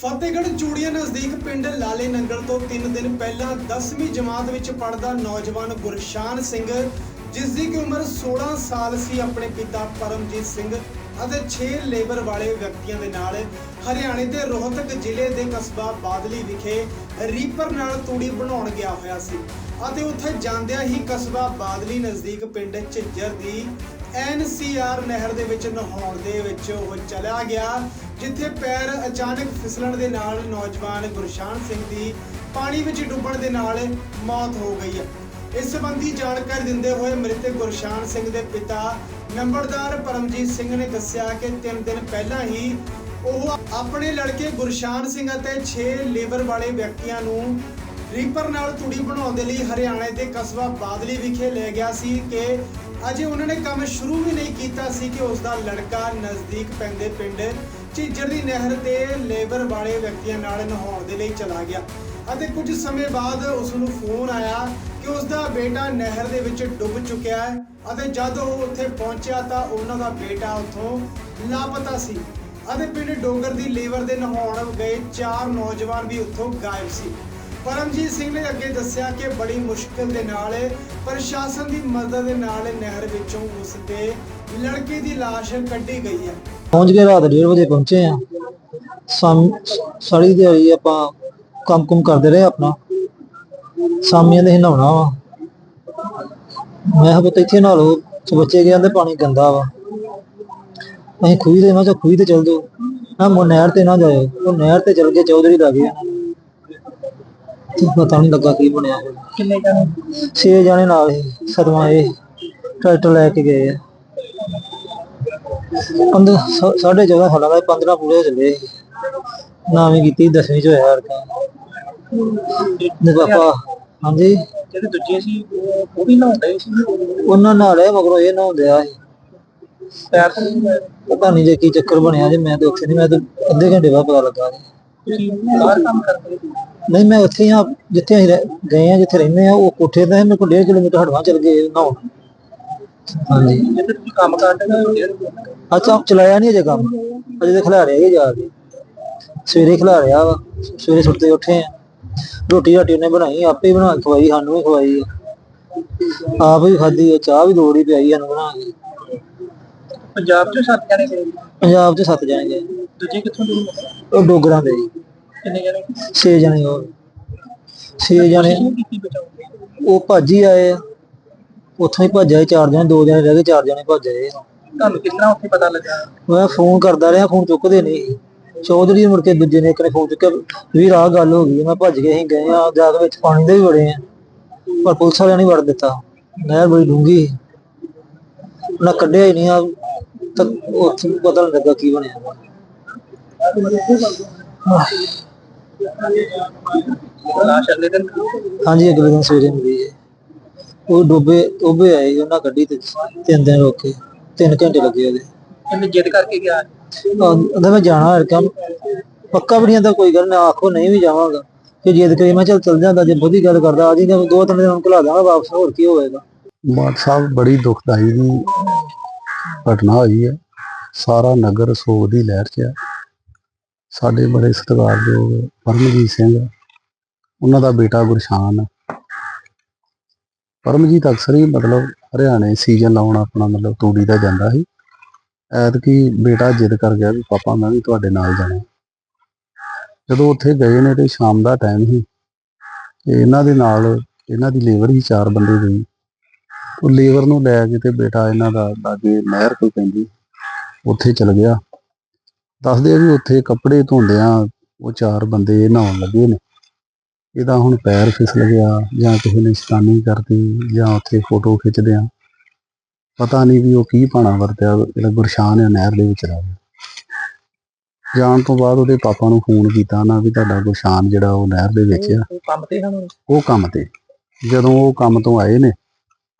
ਫਤਿਹਗੜ੍ਹ ਚੂੜੀਆਂ ਨਜ਼ਦੀਕ ਪਿੰਡ ਲਾਲੇ ਨੰਗਲ ਤੋਂ 3 ਦਿਨ ਪਹਿਲਾਂ 10ਵੀਂ ਜਮਾਤ ਵਿੱਚ ਪੜ੍ਹਦਾ ਨੌਜਵਾਨ ਗੁਰਸ਼ਾਨ ਸਿੰਘ ਜਿਸ ਦੀ ਕਿ ਉਮਰ 16 ਸਾਲ ਸੀ, ਆਪਣੇ ਪਿਤਾ ਪਰਮਜੀਤ ਸਿੰਘ ਅਤੇ 6 ਲੇਬਰ ਵਾਲੇ ਵਿਅਕਤੀਆਂ ਦੇ ਨਾਲ ਹਰਿਆਣੇ ਦੇ ਰੋਹਤਕ ਜ਼ਿਲ੍ਹੇ ਦੇ ਕਸਬਾ ਬਾਦਲੀ ਵਿਖੇ ਰੀਪਰ ਨਾਲ ਤੂੜੀ ਬਣਾਉਣ ਗਿਆ ਹੋਇਆ ਸੀ ਅਤੇ ਉੱਥੇ ਜਾਂਦਿਆਂ ਹੀ ਕਸਬਾ ਬਾਦਲੀ ਨਜ਼ਦੀਕ ਪਿੰਡ ਝਿੱਜਰ ਦੀ ਐਨਸੀਆਰ ਨਹਿਰ ਦੇ ਵਿੱਚ ਨਹਾਉਣ ਦੇ ਵਿੱਚ ਉਹ ਚਲਾ ਗਿਆ। ਜਿੱਥੇ ਪੈਰ ਅਚਾਨਕ ਫਿਸਲਣ ਦੇ ਨਾਲ ਨੌਜਵਾਨ ਗੁਰਸ਼ਾਨ ਸਿੰਘ ਦੀ ਪਾਣੀ ਵਿੱਚ ਡੁੱਬਣ ਦੇ ਨਾਲ ਮੌਤ ਹੋ ਗਈ ਹੈ। ਇਸ ਸੰਬੰਧੀ ਜਾਣਕਾਰੀ ਦਿੰਦੇ ਹੋਏ ਮ੍ਰਿਤਕ ਗੁਰਸ਼ਾਨ ਸਿੰਘ ਦੇ ਪਿਤਾ ਨੰਬਰਦਾਰ ਪਰਮਜੀਤ ਸਿੰਘ ਨੇ ਦੱਸਿਆ ਕਿ 3 ਦਿਨ ਪਹਿਲਾਂ ਹੀ ਉਹ ਆਪਣੇ ਲੜਕੇ ਗੁਰਸ਼ਾਨ ਸਿੰਘ ਅਤੇ 6 ਲੇਬਰ ਵਾਲੇ ਵਿਅਕਤੀਆਂ ਨੂੰ ਰੀਪਰ ਨਾਲ ਤੂੜੀ ਬਣਾਉਣ ਦੇ ਲਈ ਹਰਿਆਣੇ ਦੇ ਕਸਬਾ ਬਾਦਲੀ ਵਿਖੇ ਲੈ ਗਿਆ ਸੀ ਕਿ ਅਜੇ ਉਹਨਾਂ ਨੇ ਕੰਮ ਸ਼ੁਰੂ ਵੀ ਨਹੀਂ ਕੀਤਾ ਸੀ ਕਿ ਉਸ ਦਾ ਲੜਕਾ ਨਜ਼ਦੀਕ ਪੈਂਦੇ ਪਿੰਡ ਝੀਜਰ ਦੀ ਨਹਿਰ ਤੇ ਲੇਬਰ ਵਾਲੇ ਵਿਅਕਤੀਆਂ ਨਾਲ ਨਹਾਉਣ ਦੇ ਲਈ ਚਲਾ ਗਿਆ ਅਤੇ ਕੁਝ ਸਮੇਂ ਬਾਅਦ ਉਸ ਨੂੰ ਫੋਨ ਆਇਆ ਕਿ ਉਸ ਦਾ ਬੇਟਾ ਨਹਿਰ ਦੇ ਵਿੱਚ ਡੁੱਬ ਚੁੱਕਿਆ ਹੈ ਅਤੇ ਜਦ ਉਹ ਉੱਥੇ ਪਹੁੰਚਿਆ ਤਾਂ ਉਹਨਾਂ ਦਾ ਬੇਟਾ ਉੱਥੋਂ ਲਾਪਤਾ ਸੀ ਅਤੇ ਪਿੰਡ ਡੋਗਰ ਦੀ ਲੇਬਰ ਦੇ ਨਹਾਉਣ ਗਏ ਚਾਰ ਨੌਜਵਾਨ ਵੀ ਉੱਥੋਂ ਗਾਇਬ ਸੀ। ਪਰਮਜੀਤ ਸਿੰਘ ਨੇ ਅੱਗੇ ਦੱਸਿਆ ਕਿ ਬੜੀ ਮੁਸ਼ਕਲ ਦੇ ਨਾਲ ਪ੍ਰਸ਼ਾਸਨ ਦੀ ਮਦਦ ਦੇ ਨਾਲ ਨਹਿਰ ਵਿੱਚੋਂ ਉਸ ਦੇ ਲੜਕੇ ਦੀ ਲਾਸ਼ ਕੱਢੀ ਗਈ ਹੈ। ਪਹੁੰਚ ਗਏ, ਰਾਤ 1:30 ਵਜੇ ਪਹੁੰਚੇ ਆ ਸ਼ਾਮ, ਸਾਰੀ ਦਿਹਾੜੀ ਆਪਾਂ ਕੰਮ ਕੁਮ ਕਰਦੇ ਰਹੇ ਆਪਣਾ। ਸ਼ਾਮੀਆਂ ਦੇ ਨਹਾਉਣਾ ਵਾ। ਮੈਂ ਕਿਹਾ ਪੁੱਤ ਇੱਥੇ ਨਹਾ ਲਓ। ਤੇ ਬੱਚੇ ਕਹਿੰਦੇ ਪਾਣੀ ਗੰਦਾ ਵਾ। ਅਸੀਂ ਖੂਹੀ ਦੇ ਨਾ ਚਾ ਖੂਹੀ ਤੇ ਚੱਲ ਜਾਓ। ਨਾ ਮੋ ਨਹਿਰ ਤੇ ਨਾ ਜਾਇਓ। ਉਹ ਨਹਿਰ ਤੇ ਚੱਲ ਗਏ, ਚੌਧਰੀ ਦਾ ਗਿਆ ਪਤਾ ਨਹੀਂ ਲੱਗਾ ਕੀ ਬਣਿਆ ਕਿੰਨੇ ਜਣੇ? ਛੇ ਜਾਣੇ ਨਾਲ ਸੀ ਸਦਮਾ ਇਹ ਟਰੈਕਟਰ ਲੈ ਕੇ ਗਏ ਆ। ਪੰਦ ਸਾਢੇ 14 ਸਾਲਾਂ ਦਾ 15 ਪੂਰੇ ਚੱਲੇ ਨਾਵੇਂ ਕੀਤੀ 10ਵੀਂ ਚ ਹੋਇਆ ਹਰ ਕਾ ਨੇ ਪਾਪਾ ਹਾਂਜੀ? ਜਿਹੜੇ ਦੂਜੇ ਸੀ ਉਹ ਵੀ ਨਹਾਉਂਦੇ ਸੀ? ਉਹਨਾਂ ਨਾਲ ਹੈ ਮਗਰੋਂ ਇਹ ਨਹਾਉਂਦੇ ਆ। ਪੈਰ ਪਤਾ ਨਹੀਂ ਜੇ ਕੀ ਚੱਕਰ ਬਣਿਆ ਜੇ ਮੈਂ ਤੇ ਉੱਥੇ ਨਹੀਂ ਮੈਂ ਤੇ ਅੱਧੇ ਘੰਟੇ ਬਾਅਦ ਪਤਾ ਲੱਗਾ ਜੀ। ਤੁਸੀਂ ਬਾਹਰ ਕੰਮ ਕਰਦੇ ਸੀ? ਨਹੀਂ ਮੈਂ ਉੱਥੇ ਹੀ ਆ ਜਿੱਥੇ ਅਸੀਂ ਰਹਿ- ਗਏ ਆ ਜਿੱਥੇ ਰਹਿੰਦੇ ਆ ਉਹ ਕੋਠੇ ਤੇ ਮੇਰੇ ਕੋਲ 1.5 ਕਿਲੋਮੀਟਰ ਹਟਵਾ ਚੱਲ ਗਏ ਨਹਾਉਣ ਹਾਂਜੀ। ਜਿੱਥੇ ਤੁਸੀਂ ਕੰਮ ਕਰਦੇ ਹੋ ਅੱਛਾ ਚਲਾਇਆ ਨਹੀਂ ਅਜੇ ਕੰਮ? ਅਜੇ ਤੇ ਖਿਲਾ ਰਿਹਾ ਜਾ ਕੇ। ਸਵੇਰੇ ਖਿਲਾ ਰਿਹਾ ਵਾ ਸਵੇਰੇ ਸੁੱਤੇ ਉੱਠੇ ਆ। ਰੋਟੀ ਰਾਟੀ ਉਹਨੇ ਬਣਾਈ ਆਪੇ ਹੀ ਬਣਾ ਕੇ ਖਵਾਈ ਸਾਨੂੰ ਵੀ ਖਵਾਈ ਆ। ਆਪ ਵੀ ਖਾਧੀ ਆ ਚਾਹ ਵੀ ਦੋੜੀ ਪਿਆਈ ਸਾਨੂੰ ਬਣਾ ਕੇ। ਪੰਜਾਬ ਚੋਂ ਸੱਤ ਜਣੇ ਗਏ? ਪੰਜਾਬ 'ਚ ਸੱਤ ਜਾਣੇ ਗਏ। ਦੂਜੇ ਕਿੱਥੋਂ ਦੇ? ਉਹ ਡੋਗਰਾਂ ਦੇ। ਜੀ। ਕਿੰਨੇ ਜਣੇ? ਛੇ ਜਾਣੇ ਕੀਤੀ ਬਚਾਉਂਦੇ ਉਹ ਭੱਜ ਹੀ ਆਏ ਆ। ਉੱਥੋਂ ਹੀ ਭੱਜ ਆਏ ਚਾਰ ਜਣੇ ਦੋ ਜਣੇ ਰਹਿ ਗਏ ਚਾਰ ਜਣੇ ਭੱਜ ਆਏ। ਤੁਹਾਨੂੰ ਕਿਸ ਤਰ੍ਹਾਂ ਉੱਥੇ ਪਤਾ ਲੱਗਾ? ਮੈਂ ਫੋਨ ਕਰਦਾ ਰਿਹਾ ਫੋਨ ਚੁੱਕਦੇ ਨਹੀਂ। ਚੌਧਰੀ ਮੁੜ ਕੇ ਦੂਜੇ ਨੇ ਇੱਕ ਨੇ ਫੋਨ ਚੁੱਕਿਆ ਵੀਰ ਆਹ ਗੱਲ ਹੋ ਗਈ ਮੈਂ ਭੱਜ ਗਏ ਅਸੀਂ ਗਏ ਆ ਜਾ ਕੇ ਵਿੱਚ ਪਾਣੀ ਦੇ ਵੀ ਬੜੇ ਆ। ਪਰ ਪੁਲਿਸ ਵਾਲਿਆਂ ਨੇ ਵੜ ਦਿੱਤਾ। ਨਹਿਰ ਬੜੀ ਡੂੰਗੀ ਨਾ ਕੱਢਿਆ ਹੀ ਨਹੀਂ ਆ ਤਾਂ ਉੱਥੇ ਪਤਾ ਨਹੀਂ ਲੱਗਾ ਕੀ ਬਣਿਆ। ਲਾਸ਼ ਅਗਲੇ ਦਿਨ ਹਾਂਜੀ ਅਗਲੇ ਦਿਨ ਸਵੇਰੇ ਮਿਲੀ ਹੈ। ਉਹ ਡੋਬੇ ਡੋਬੇ ਆਏ ਸੀ, ਉਹਨਾਂ ਗੱਡੀ ਤੇ ਤਿੰਨ ਦਿਨ ਰੋਕੇ ਤਿੰਨ ਘੰਟੇ ਲੱਗੇ ਉਹਦੇ। ਇਹਨੇ ਜਿੱਦ ਕਰਕੇ ਗਿਆ? ਉਹਦਾ ਮੈਂ ਜਾਣਾ ਹਰ ਕੰਮ। ਪੱਕਾ ਵੀ ਨਹੀਂ ਆਂਦਾ ਕੋਈ ਗੱਲ ਨਾ ਆਖੋ ਨਹੀਂ ਵੀ ਜਾਵਾਂਗਾ। ਕਿ ਜੇਦ ਕਰੀ ਮੈਂ ਚੱਲ ਚੱਲ ਜਾਂਦਾ ਜੇ ਬਹੁਤੀ ਗੱਲ ਕਰਦਾ ਆ ਜਾਈਗਾ ਦੋ ਤਿੰਨ ਦਿਨ ਨੂੰ ਘਲਾ ਦਾਂਗਾ ਵਾਪਸ ਹੋਰ ਕੀ ਹੋਵੇਗਾ। ਬਾਦ ਸਾਹਿਬ ਬੜੀ ਦੁਖਦਾਈ ਦੀ ਘਟਨਾ ਹੋਈ ਹੈ। ਸਾਰਾ ਨਗਰ ਸੋਗ ਦੀ ਲਹਿਰ 'ਚ ਹੈ। ਸਾਡੇ ਬੜੇ ਸਤਿਕਾਰਯੋਗ ਪਰਮਜੀਤ ਸਿੰਘ। ਉਹਨਾਂ ਦਾ ਬੇਟਾ ਗੁਰਸ਼ਾਨ। ਪਰਮਜੀਤ ਅਕਸਰ ਹੀ ਮਤਲਬ ਹਰਿਆਣੇ ਸੀਜ਼ਨ ਲਾਉਣ ਆਪਣਾ ਮਤਲਬ ਤੂੜੀ ਦਾ ਜਾਂਦਾ ਸੀ। ਐਤਕੀ ਬੇਟਾ ਜਿੱਦ ਕਰ ਗਿਆ ਵੀ ਪਾਪਾ ਮੈਂ ਵੀ ਤੁਹਾਡੇ ਨਾਲ ਜਾਣਾ। ਜਦੋਂ ਉੱਥੇ ਗਏ ਨੇ ਤੇ ਸ਼ਾਮ ਦਾ ਟਾਈਮ ਸੀ, ਤੇ ਇਹਨਾਂ ਦੇ ਨਾਲ ਇਹਨਾਂ ਦੀ ਲੇਬਰ ਹੀ ਚਾਰ ਬੰਦੇ ਗਈ ਉਹ ਲੇਬਰ ਨੂੰ ਲੈ ਕੇ ਤੇ ਬੇਟਾ ਇਹਨਾਂ ਦਾ ਲਾਗੇ ਨਹਿਰ ਕੋਈ ਪੈਂਦੀ, ਉੱਥੇ ਚਲ ਗਿਆ। ਦੱਸਦੇ ਆ ਵੀ ਉੱਥੇ ਕੱਪੜੇ ਧੋਂਦਿਆਂ ਉਹ ਚਾਰ ਬੰਦੇ ਨਹਾਉਣ ਲੱਗੇ ਨੇ। ਇਹਦਾ ਹੁਣ ਪੈਰ ਫਿਸਲ ਗਿਆ ਜਾਂ ਕਿਸੇ ਨੇ ਸ਼ਤਾਨੀ ਕਰਤੀ ਜਾਂ ਉੱਥੇ ਫੋਟੋ ਖਿੱਚਦੇ ਆ। ਪਤਾ ਨਹੀਂ ਵੀ ਉਹ ਕੀ ਪਾਣਾ ਵਰਤਿਆ ਜਿਹੜਾ ਗੁਰਸ਼ਾਨ ਹੈ ਨਹਿਰ ਦੇ ਵਿੱਚ ਰਹਿ ਗਿਆ। ਜਾਣ ਤੋਂ ਬਾਅਦ ਉਹਦੇ ਪਾਪਾ ਨੂੰ ਫੋਨ ਕੀਤਾ ਨਾ ਵੀ ਤੁਹਾਡਾ ਗੁਰਸ਼ਾਨ ਜਿਹੜਾ ਉਹ ਨਹਿਰ ਦੇ ਵਿੱਚ ਆ। ਉਹ ਕੰਮ ਤੇ ਹਨ ਉਹ ਕੰਮ ਤੇ। ਜਦੋਂ ਉਹ ਕੰਮ ਤੋਂ ਆਏ ਨੇ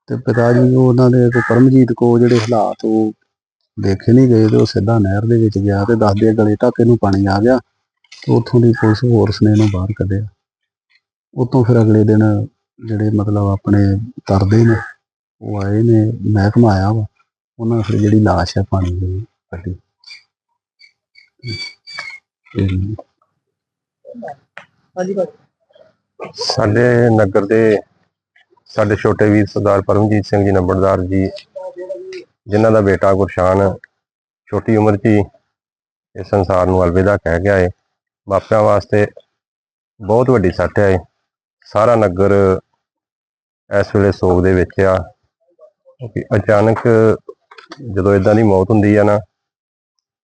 ਤੇ ਪਿਤਾ ਜੀ ਉਹ ਉਹਨਾਂ ਦੇ ਕੋ ਪਰਮਜੀਤ ਕੋ ਜਿਹੜੇ ਹਾਲਾਤ ਉਹ ਦੇਖੇ ਨਹੀਂ ਗਏ ਤੇ ਉਹ ਸਿੱਧਾ ਨਹਿਰ ਦੇ ਵਿੱਚ ਗਿਆ ਤੇ ਦੱਸਦੇ ਆ ਗਲੇ ਢਾਕੇ ਨੂੰ ਪਾਣੀ ਆ ਗਿਆ ਤੇ ਉੱਥੋਂ ਦੀ ਪੁਲਿਸ ਫੋਰਸ ਨੇ ਇਹਨੂੰ ਬਾਹਰ ਕੱਢਿਆ। ਉਤੋਂ ਫਿਰ ਅਗਲੇ ਦਿਨ ਜਿਹੜੇ ਮਤਲਬ ਆਪਣੇ ਤਰਦੇ ਨੇ ਉਹ ਆਏ ਨੇ ਮਹਿਕਮਾ ਆਇਆ ਵਾ ਉਹਨਾਂ ਫਿਰ ਜਿਹੜੀ ਲਾਸ਼ ਹੈ ਪਾਣੀ ਦੇ ਕੱਢੀ। ਸਾਡੇ ਨਗਰ ਦੇ ਸਾਡੇ ਛੋਟੇ ਵੀਰ ਸਰਦਾਰ ਪਰਮਜੀਤ ਸਿੰਘ ਜੀ ਨੰਬਰਦਾਰ ਜੀ ਜਿਨ੍ਹਾਂ ਦਾ ਬੇਟਾ ਗੁਰਸ਼ਾਨ ਛੋਟੀ ਉਮਰ 'ਚ ਹੀ ਇਸ ਸੰਸਾਰ ਨੂੰ ਅਲਵਿਦਾ ਕਹਿ ਗਿਆ ਏ। ਮਾਪਿਆਂ ਵਾਸਤੇ ਬਹੁਤ ਵੱਡੀ ਸੱਟ ਹੈ ਸਾਰਾ ਨਗਰ ਇਸ ਵੇਲੇ ਸੋਗ ਦੇ ਵਿੱਚ ਆ ਕਿਉਂਕਿ ਅਚਾਨਕ ਜਦੋਂ ਇਦਾਂ ਦੀ ਮੌਤ ਹੁੰਦੀ ਆ ਨਾ,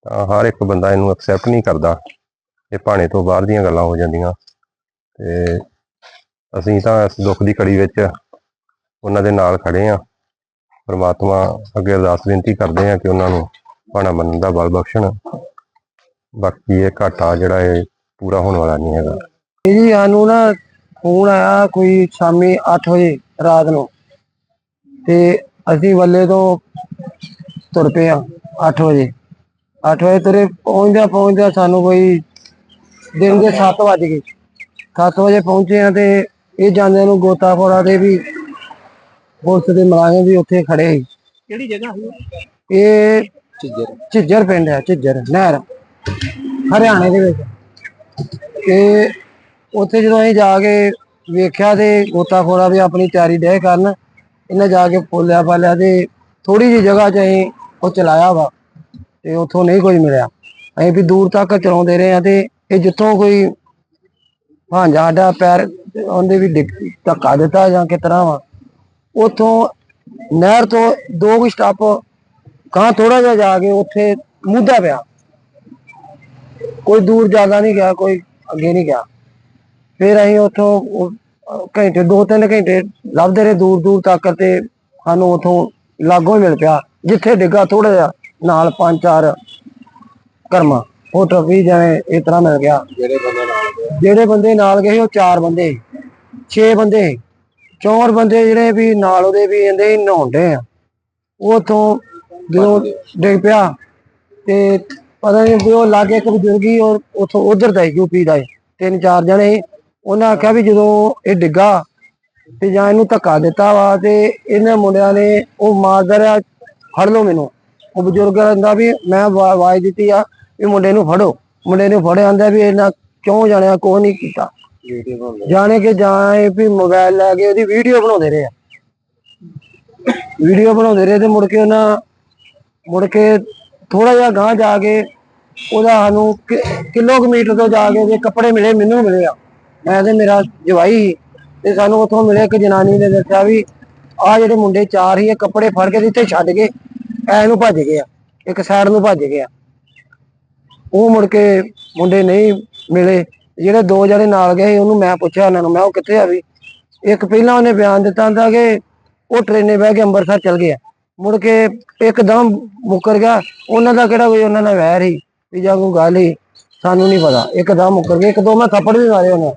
ਤਾਂ ਹਰ ਇੱਕ ਬੰਦਾ ਇਹਨੂੰ ਐਕਸੈਪਟ ਨਹੀਂ ਕਰਦਾ ਇਹ ਭਾਣੇ ਤੋਂ ਬਾਹਰ ਦੀਆਂ ਗੱਲਾਂ ਹੋ ਜਾਂਦੀਆਂ। ਤੇ ਅਸੀਂ ਤਾਂ ਇਸ ਦੁੱਖ ਦੀ ਘੜੀ ਵਿੱਚ ਉਹਨਾਂ ਦੇ ਨਾਲ ਖੜੇ ਆ। ਪ੍ਰਮਾਤਮਾ ਅੱਗੇ ਅਰਦਾਸ ਬੇਨਤੀ ਕਰਦੇ ਆ ਕਿ ਉਹਨਾਂ ਨੂੰ ਭਾਣਾ ਮੰਨਣ ਦਾ ਬਲ ਬਖਸ਼ਣ। ਬਾਕੀ ਇਹ ਘਾਟਾ ਜਿਹੜਾ ਇਹ ਪੂਰਾ ਹੋਣ ਵਾਲਾ ਨਹੀਂ ਹੈਗਾ। ਜੀ ਸਾਨੂੰ ਨਾ ਫੋਨ ਆਇਆ ਕੋਈ ਸ਼ਾਮੀ 8 ਵਜੇ ਰਾਤ ਨੂੰ। ਤੇ ਅਸੀਂ ਵੱਲੇ ਤੋਂ ਤੁਰ ਪਏ ਆ 8 ਵਜੇ। 8 ਵਜੇ ਤੁਰੇ ਪਹੁੰਚਦਿਆਂ ਪਹੁੰਚਦਿਆਂ ਸਾਨੂੰ ਕੋਈ ਦਿਨ ਦੇ 7 ਵਜ ਗਏ। 7 ਵਜੇ ਪਹੁੰਚੇ ਆ ਤੇ ਇਹ ਜਾਂਦੇ ਨੂੰ ਗੋਤਾਖੋਰਾ ਦੇ ਵੀ ਪੁਲਿਸ ਦੇ ਮੁਲਾਜ਼ਮ ਵੀ ਉੱਥੇ ਖੜੇ ਸੀ। ਕਿਹੜੀ ਜਗ੍ਹਾ? ਸੀ ਇਹ ਝਿੱਜਰ। ਪਿੰਡ ਹੈ ਝਿੱਜਰ ਨਹਿਰ। ਹਰਿਆਣੇ ਦੇ ਵਿੱਚ। ਤੇ ਉੱਥੇ ਜਦੋਂ ਅਸੀਂ ਜਾ ਕੇ ਵੇਖਿਆ ਤੇ ਗੋਤਾਖੋਰਾ ਵੀ ਆਪਣੀ ਤਿਆਰੀ ਡੇ ਕਰਨ ਇਹਨਾਂ ਜਾ ਕੇ ਫੋਲਿਆ ਪਾਲਿਆ ਤੇ ਥੋੜੀ ਜਿਹੀ ਜਗ੍ਹਾ 'ਚ ਅਸੀਂ ਉਹ ਚਲਾਇਆ ਵਾ ਤੇ ਉੱਥੋਂ ਨਹੀਂ ਕੋਈ ਮਿਲਿਆ। ਅਸੀਂ ਵੀ ਦੂਰ ਤੱਕ ਚਲਾਉਂਦੇ ਰਹੇ ਆ ਤੇ ਇਹ ਜਿੱਥੋਂ ਕੋਈ ਭਾਂਜਾ ਸਾਡਾ ਪੈਰ ਉਹਦੇ ਵੀ ਧੱਕਾ ਦਿੱਤਾ ਜਾਂ ਕਿਸ ਤਰ੍ਹਾਂ ਵਾ। ਉੱਥੋਂ ਨਹਿਰ ਤੋਂ ਦੋ ਕੁ ਸਟੈਪ ਕਾਂ ਥੋੜਾ ਜਿਹਾ ਜਾ ਕੇ ਉੱਥੇ ਮੁੱਦਾ ਪਿਆ ਕੋਈ ਦੂਰ ਜ਼ਿਆਦਾ ਨਹੀਂ ਗਿਆ ਕੋਈ ਅੱਗੇ ਨਹੀਂ ਗਿਆ ਫਿਰ ਅਸੀਂ ਉੱਥੋਂ ਘੰਟੇ ਦੋ ਤਿੰਨ ਘੰਟੇ ਲੱਭਦੇ ਰਹੇ ਦੂਰ ਦੂਰ ਤੱਕ ਤੇ ਸਾਨੂੰ ਉੱਥੋਂ ਲਾਗੋਂ ਮਿਲ ਪਿਆ ਜਿੱਥੇ ਡਿੱਗਾ ਥੋੜਾ ਜਿਹਾ ਨਾਲ ਪੰਜ ਚਾਰ ਕਰਮਾ ਫੋਟੋ ਵੀ ਜਿਵੇਂ ਇਸ ਤਰ੍ਹਾਂ ਮਿਲ ਗਿਆ ਜਿਹੜੇ ਬੰਦੇ ਨਾਲ ਗਏ ਸੀ ਉਹ ਚਾਰ ਬੰਦੇ। ਛੇ ਬੰਦੇ। ਚੌਰ ਬੰਦੇ ਜਿਹੜੇ ਵੀ ਨਾਲ ਉਹਦੇ ਵੀ ਕਹਿੰਦੇ ਨਹਾਉਂਦੇ ਆ ਉਥੋਂ ਜਦੋਂ ਡਿੱਗ ਪਿਆ ਤੇ ਪਤਾ ਨਹੀਂ ਵੀ ਉਹ ਲਾਗੇ ਇੱਕ ਬਜ਼ੁਰਗ ਹੀ ਔਰ ਉਥੋਂ ਉਧਰ ਦਾ ਯੂਪੀ ਦਾ ਸੀ। ਤਿੰਨ ਚਾਰ ਜਣੇ ਸੀ। ਉਹਨਾਂ ਆਖਿਆ ਵੀ ਜਦੋਂ ਇਹ ਡਿੱਗਾ ਤੇ ਜਾਂ ਇਹਨੂੰ ਧੱਕਾ ਦਿੱਤਾ ਵਾ ਤੇ ਇਹਨਾਂ ਮੁੰਡਿਆਂ ਨੇ ਉਹ ਮਾਰਦਾ ਰਿਹਾ, ਫੜ ਲਓ ਮੈਨੂੰ ਉਹ ਬਜ਼ੁਰਗ ਕਹਿੰਦਾ ਵੀ ਮੈਂ ਆਵਾ- ਆਵਾਜ਼ ਦਿੱਤੀ ਆ ਵੀ ਮੁੰਡੇ ਨੂੰ ਫੜੋ ਮੁੰਡੇ ਨੂੰ ਫੜਿਆ, ਆਂਦਾ ਵੀ ਇਹਨਾਂ ਕਿਉਂ ਜਾਣਿਆ ਕੋਈ ਨਹੀਂ ਕੀਤਾ ਜਾਣੇ ਕਿ ਜਾਂ ਇਹ ਵੀ ਮੋਬਾਈਲ ਲੈ ਕੇ ਉਹਦੀ ਵੀਡੀਓ ਬਣਾਉਂਦੇ ਰਹੇ ਆ। ਵੀਡੀਓ ਬਣਾਉਂਦੇ ਰਹੇ ਤੇ ਮੁੜ ਕੇ ਉਹਨਾਂ, ਮੁੜ ਕੇ ਥੋੜਾ ਜਿਹਾ ਗਾਂਹ ਜਾ ਕੇ ਉਹਦਾ ਸਾਨੂੰ ਕਿਲੋਮੀਟਰ ਤੋਂ ਜਾ ਕੇ ਉਹਦੇ ਕੱਪੜੇ ਮਿਲੇ, ਮੈਨੂੰ ਮਿਲੇ ਆ। ਮੈਂ ਤੇ ਮੇਰਾ ਜਵਾਈ ਸੀ ਤੇ ਸਾਨੂੰ ਉੱਥੋਂ ਮਿਲੇ ਇੱਕ ਜਨਾਨੀ ਨੇ ਦੱਸਿਆ ਵੀ ਆ ਜਿਹੜੇ ਮੁੰਡੇ ਚਾਰ ਹੀ ਇਹ ਕੱਪੜੇ ਫੜ ਕੇ ਇੱਥੇ ਛੱਡ ਕੇ ਐ ਨੂੰ ਭੱਜ ਗਿਆ ਇੱਕ ਸਾਈਡ ਨੂੰ ਭੱਜ ਗਿਆ ਉਹ ਮੁੜ ਕੇ ਮੁੰਡੇ ਨਹੀਂ ਮਿਲੇ। ਜਿਹੜੇ ਦੋ ਜਣੇ ਨਾਲ ਗਏ ਸੀ, ਉਹਨੂੰ ਮੈਂ ਪੁੱਛਿਆ ਉਹਨਾਂ ਨੂੰ ਮੈਂ ਉਹ ਕਿੱਥੇ ਆ ਵੀ? ਇੱਕ ਪਹਿਲਾਂ ਉਹਨੇ ਬਿਆਨ ਦਿੱਤਾ ਹੁੰਦਾ ਕਿ ਉਹ ਟ੍ਰੇਨੇ ਬਹਿ ਕੇ ਅੰਮ੍ਰਿਤਸਰ ਚਲ ਗਿਆ। ਮੁੜ ਕੇ ਇੱਕਦਮ ਮੁੱਕਰ ਗਿਆ। ਉਹਨਾਂ ਦਾ ਕਿਹੜਾ ਕੋਈ ਉਹਨਾਂ ਨਾਲ ਵੈਰ ਹੀ ਵੀ ਜਾਂ ਕੋਈ ਗੱਲ ਹੀ ਸਾਨੂੰ ਨਹੀਂ ਪਤਾ। ਇੱਕਦਮ ਮੁੱਕਰ ਗਿਆ ਇੱਕ ਦੋ ਮੈਂ ਥੱਪੜ ਵੀ ਮਾਰੇ ਉਹਨੇ।